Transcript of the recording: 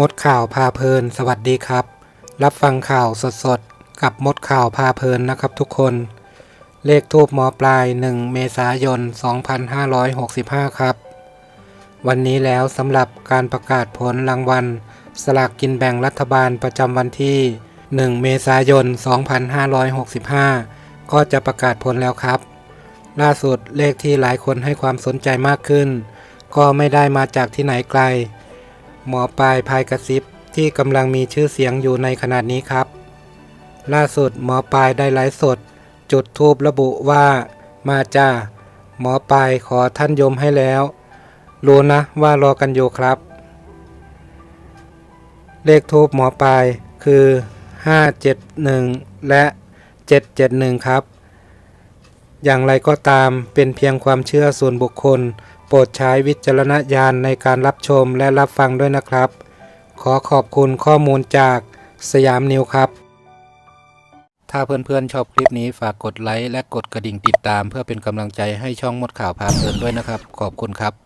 มดข่าวพาเพลิน สวัสดีครับ รับฟังข่าวสดๆ กับมดข่าวพาเพลินนะครับทุกคน เลขทูบหมอปลาย 1 เมษายน 2565 ครับ วันนี้แล้วสำหรับการประกาศผลรางวัล สลากกินแบ่งรัฐบาลประจำวันที่ 1 เมษายน 2565 ก็จะประกาศผลแล้วครับ ล่าสุดเลขที่หลายคนให้ความสนใจมากขึ้น ก็ไม่ได้มาจากที่ไหนไกล หมอปลายพายกระซิบที่กำลังมีชื่อเสียงอยู่ในขณะนี้ครับ ล่าสุดหมอปลายได้ไลฟ์สด จุดทูประบุว่า มาจ้าหมอปลายขอท่านยมให้แล้ว รู้นะว่ารอกันอยู่ครับ เลขทูปหมอปลายคือ 571 และ 771 ครับ อย่างไรก็ตามเป็นเพียงความเชื่อส่วนบุคคล โปรดใช้วิจารณญาณในการรับชมและรับฟังด้วยนะครับ ขอขอบคุณข้อมูลจากสยามนิวครับ ถ้าเพื่อนๆชอบคลิปนี้ฝากกดไลค์และกดกระดิ่งติดตาม เพื่อเป็นกำลังใจให้ช่องมดข่าวพาเพลินด้วยนะครับ ขอบคุณครับ